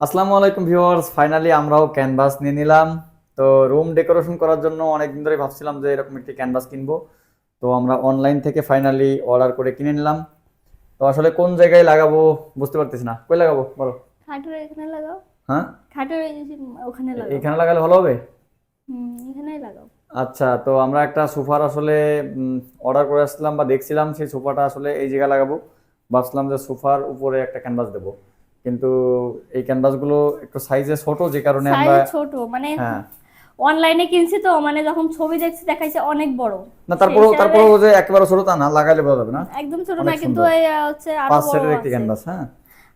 আসসালামু আলাইকুম viewers finally আমরাও ক্যানভাস নিয়ে নিলাম। তো রুম ডেকোরেশন করার জন্য অনেকদিন ধরে ভাবছিলাম যে এরকম একটি ক্যানভাস কিনবো। তো আমরা অনলাইন থেকে ফাইনালি অর্ডার করে কিনে নিলাম। তো আসলে কোন জায়গায় লাগাবো বুঝতে পারতেছি না। কই লাগাবো? বলো। খাটের এখানে লাগাও। হ্যাঁ? খাটের ওখানে লাগাও। এখানে লাগালে ভালো হবে? হুম এখানেই লাগাও। আচ্ছা তো আমরা একটা সোফার আসলে অর্ডার করে আসছিলাম বা দেখছিলাম সেই সোফাটা আসলে এই জায়গায় লাগাবো। ভাবছিলাম যে সোফার উপরে একটা ক্যানভাস দেবো। কিন্তু এই ক্যানভাসগুলো একটু সাইজে ছোট যে কারণে আমরা সাইজ ছোট মানে হ্যাঁ। অনলাইনে কিনছি তো মানে যখন ছবি দেখছি দেখাইছে অনেক বড়। না তারপরেও হিসাবে- তারপরেও যে একেবারে ছোট তা না লাগাইলে বোঝা যাবে না। একদম ছোট না কিন্তু এই হচ্ছে আরও বড় সেটের একটি ক্যানভাস হ্যাঁ।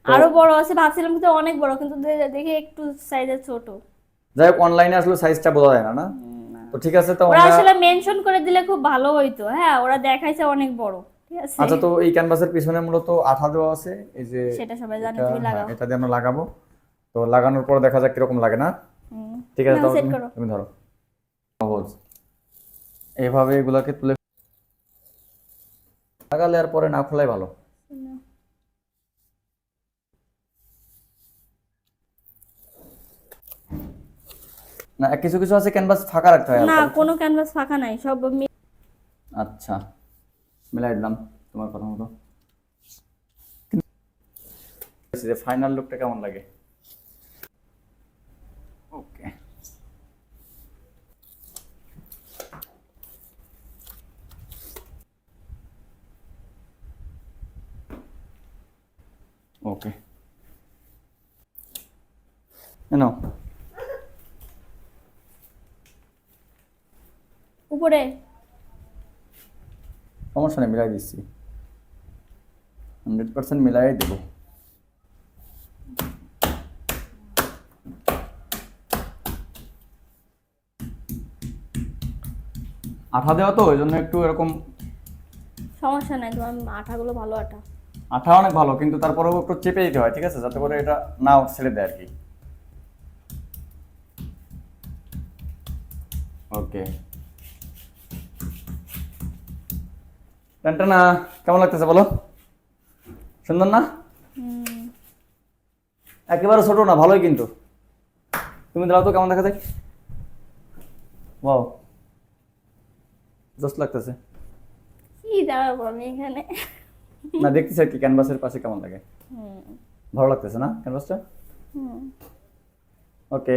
আরও বড় আছে ভাবছিলাম কিন্তু অনেক বড় কিন্তু দেখি একটু সাইজে ছোট। যাই হোক অনলাইনে আসলে সাইজটা বোঝা যায় না না? তো ঠিক আছে তো ওরা আসলে মেনশন করে দিলে খুব ভালো হইতো হ্যাঁ ওরা দেখাইছে অনেক বড়। আচ্ছা তো এই ক্যানভাসের পিছনে মূলত আঠা দেওয়া আছে এই যে সেটা সবাই জানে তুমি লাগাও। হ্যাঁ, এটা দিয়ে আমরা লাগাবো। তো লাগানোর পর দেখা যাক কীরকম লাগে না? ঠিক আছে তাহলে তুমি- তুমি ধরো। সহজ। এইভাবে এগুলাকে তুলে লাগালে আর পরে না খোলাই ভালো। না কিছু কিছু আছে ক্যানভাস ফাঁকা রাখতে হয় না কোনো ক্যানভাস ফাঁকা নাই সব আচ্ছা। মিলাই দিলাম তোমার কথা মতো। যে ফাইনাল লুকটা কেমন লাগে? ওকে ওকে নাও উপরে। সমস্যা নেই মিলাই দিচ্ছি। হান্ড্রেড পার্সেন্ট মিলাই দেবো। আঠা দেওয়া তো ওই জন্য একটু এরকম সমস্যা নাই তোমার আঠাগুলো ভালো আঠা। আঠা অনেক ভালো কিন্তু তারপরেও একটু চেপে দিতে হয় ঠিক আছে? যাতে করে এটা না ছেড়ে দেয় আর কি। ওকে না কেমন লাগতেছে বলো? সুন্দর না? একেবারে ছোট না ভালোই কিন্তু। তুমি দাঁড়াও তো কেমন দেখা যায়? ওয়াও দোস্ত লাগতেছে। কি দাঁড়াবো আমি এখানে? না দেখতেছি আর কি ক্যানভাসের পাশে কেমন লাগে। হুম। ভালো লাগতেছে না ক্যানভাসটা হুম। ওকে